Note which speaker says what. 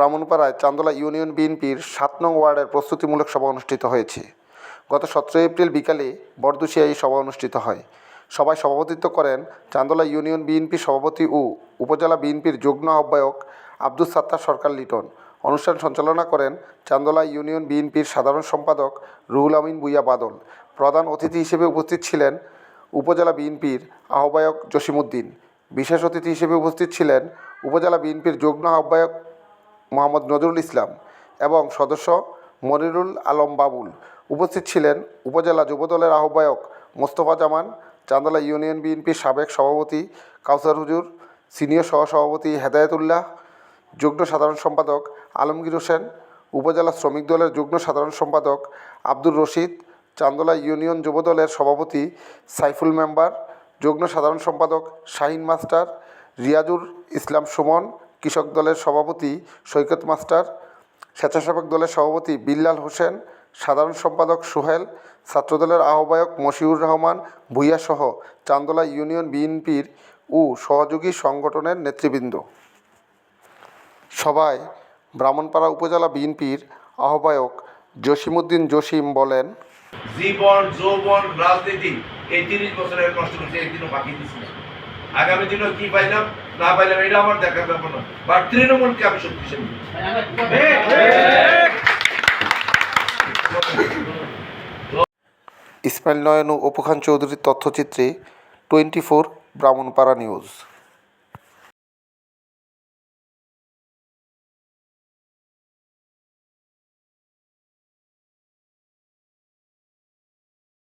Speaker 1: ব্রাহ্মণপাড়ায় চান্দোলা union বিএনপির সাত নং ওয়ার্ডের প্রস্তুতিমূলক সভা অনুষ্ঠিত হয়েছে। গত সতেরো এপ্রিল বিকালে বরদুশিয়া এই সভা অনুষ্ঠিত হয়। সভায় সভাপতিত্ব করেন চান্দোলা ইউনিয়ন বিএনপি সভাপতি ও উপজেলা বিএনপির যুগ্ম আহ্বায়ক আব্দুল সাত্তার সরকার লিটন। অনুষ্ঠান সঞ্চালনা করেন চান্দোলা ইউনিয়ন বিএনপির সাধারণ সম্পাদক রুহুল আমিন বুইয়া বাদল। প্রধান অতিথি হিসেবে উপস্থিত ছিলেন উপজেলা বিএনপির আহ্বায়ক জসিমউদ্দিন। বিশেষ অতিথি হিসেবে উপস্থিত ছিলেন উপজেলা বিএনপির যুগ্ম আহ্বায়ক মোহাম্মদ নজরুল ইসলাম এবং সদস্য মনিরুল আলম বাবুল। উপস্থিত ছিলেন উপজেলা যুবদলের আহ্বায়ক মোস্তফা জামান, চান্দলা ইউনিয়ন বিএনপির সাবেক সভাপতি কাউসার হুজুর, সিনিয়র সহসভাপতি হেদায়েতুল্লাহ, যুগ্ম সাধারণ সম্পাদক আলমগীর হোসেন, উপজেলা শ্রমিক দলের যুগ্ম সাধারণ সম্পাদক আব্দুর রশিদ, চান্দলা ইউনিয়ন যুবদলের সভাপতি সাইফুল মেম্বার, যুগ্ম সাধারণ সম্পাদক শাহিন মাস্টার রিয়াজুর ইসলাম সুমন কৃষক দলের সভাপতি সৈকত মাস্টার, স্বেচ্ছাসেবক দলের সভাপতি বিল্লাল হোসেন, সাধারণ সম্পাদক সোহেল, ছাত্রদলের আহ্বায়ক মশিউর রহমান, ভূঁইয়াসহ চান্দলা ইউনিয়ন বিএনপির ও সহযোগী সংগঠনের নেতৃবৃন্দ। সভায় ব্রাহ্মণপাড়া উপজেলা বিএনপির আহ্বায়ক জসিমউদ্দিন জসিম বলেন,
Speaker 2: জীবন, যৌবন, রাজনীতি, এই তিরিশ বছরের কষ্ট একদিনও বাকি দিচ্ছি আগামী দিনও কি পাইলাম? না পাইলাম এটা আমার দেখার ব্যাপার না বাট তৃণমূলকে আমি শক্তিশালী
Speaker 1: ইসমাইল নয়ন ও উপখান চৌধুরীর তথ্যচিত্রে টোয়েন্টি ফোর ব্রাহ্মণপাড়া নিউজ।